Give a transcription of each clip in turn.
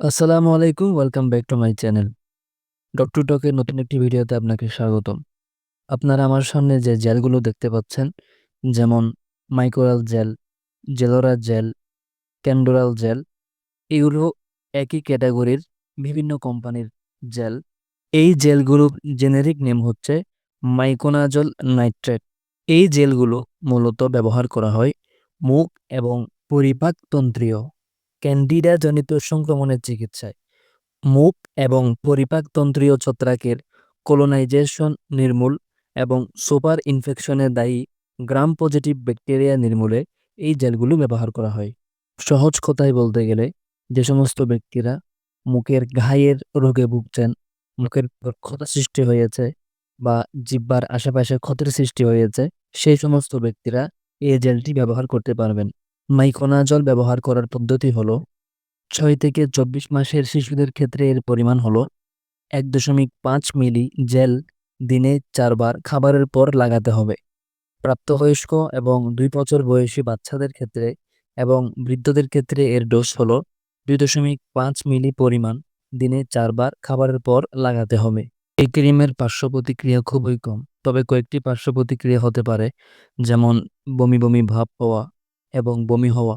আসসালামু আলাইকুম, welcome back to my channel. Doctor টকের নতুন একটি ভিডিওতে আপনাকে স্বাগতম। আপনারা আমার সামনে যে জেলগুলো দেখতে পাচ্ছেন, যেমন Mycoral gel Gelora gel Candoral gel, এগুলো একই ক্যাটাগরির বিভিন্ন কোম্পানির জেল। এই জেলগুলোর জেনেরিক নেম হচ্ছে মাইকোনাজল নাইট্রেট এই জেলগুলো মূলত ব্যবহার করা হয় মুখ এবং পরিপাকতন্ত্রীয়। ক্যান্ডিডা জনিত সংক্রমণের চিকিৎসায়। মুখ এবং পরিপাকতন্ত্রীয় ছত্রাকের কলোনাইজেশন নির্মূল এবং সুপার ইনফেকশনের দায়ী গ্রাম পজিটিভ ব্যাকটেরিয়া নির্মূলে এই জেলগুলো ব্যবহার করা হয়। সহজ কথায় বলতে গেলে, যে সমস্ত ব্যক্তিরা মুখের ঘায়ের রোগে ভুগছেন, মুখের ক্ষত সৃষ্টি হয়েছে বা জিব্বার আশেপাশে ক্ষতের সৃষ্টি হয়েছে, সেই সমস্ত ব্যক্তিরা এই জেলটি ব্যবহার করতে পারবেন। মাইকোনাজল ব্যবহার করার পদ্ধতি হলো, ছয় থেকে চব্বিশ মাসের শিশুদের ক্ষেত্রে এর পরিমাণ হলো এক দশমিক পাঁচ মিলি জেল দিনে চারবার খাবারের পর লাগাতে হবে। প্রাপ্তবয়স্ক এবং দুই বছর বয়সী বাচ্চাদের ক্ষেত্রে এবং বৃদ্ধদের ক্ষেত্রে এর ডোজ হলো দুই দশমিক পাঁচ মিলি পরিমাণ দিনে চারবার খাবারের পর লাগাতে হবে। এই ক্রিমের পার্শ্ব প্রতিক্রিয়া খুবই কম, তবে কয়েকটি পার্শ্ব প্রতিক্রিয়া হতে পারে, যেমন বমি বমি ভাব হওয়া এবং বমি হওয়া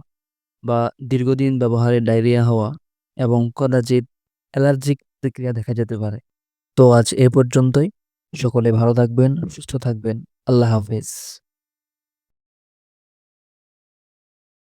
বা দীর্ঘদিন ব্যবহারে ডায়রিয়া হওয়া এবং কদাচিৎ অ্যালার্জিক প্রতিক্রিয়া দেখা যেতে পারে। তো আজ এ পর্যন্তই। সকলে ভালো থাকবেন, সুস্থ থাকবেন। আল্লাহ হাফেজ।